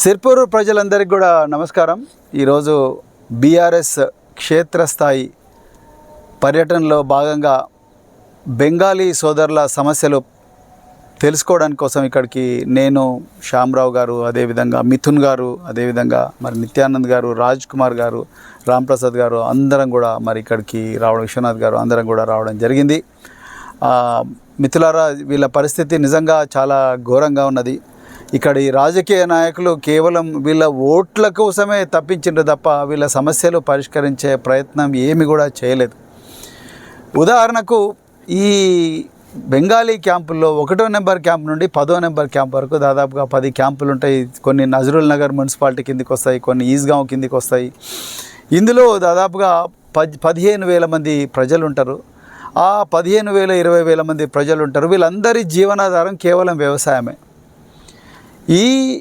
సిర్పూరు ప్రజలందరికీ కూడా నమస్కారం. ఈరోజు బీఆర్ఎస్ క్షేత్రస్థాయి పర్యటనలో భాగంగా బెంగాలీ సోదరుల సమస్యలు తెలుసుకోవడానికి కోసం ఇక్కడికి నేను శ్యామరావు గారు అదేవిధంగా మిథున్ గారు అదేవిధంగా మరి నిత్యానంద్ గారు రాజ్ కుమార్ గారు రాంప్రసాద్ గారు అందరం కూడా మరి ఇక్కడికి రావడం విశ్వనాథ్ గారు అందరం కూడా రావడం జరిగింది. మిథులారా వీళ్ళ పరిస్థితి నిజంగా చాలా ఘోరంగా ఉన్నది. ఇక్కడ ఈ రాజకీయ నాయకులు కేవలం వీళ్ళ ఓట్ల కోసమే తప్పించిండ్రు తప్ప వీళ్ళ సమస్యలు పరిష్కరించే ప్రయత్నం ఏమి కూడా చేయలేదు. ఉదాహరణకు ఈ బెంగాలీ క్యాంపుల్లో ఒకటో నెంబర్ క్యాంప్ నుండి పదో నెంబర్ క్యాంప్ వరకు దాదాపుగా పది క్యాంపులు ఉంటాయి. కొన్ని నజరుల్ నగర్ మున్సిపాలిటీ కిందికి వస్తాయి కొన్ని ఈజ్గావ్ కిందికి వస్తాయి. ఇందులో దాదాపుగా పది పదిహేను వేల మంది ప్రజలు ఉంటారు. ఆ పదిహేను వేల ఇరవై వేల మంది ప్రజలు ఉంటారు. వీళ్ళందరి జీవనాధారం కేవలం వ్యవసాయమే. ఈ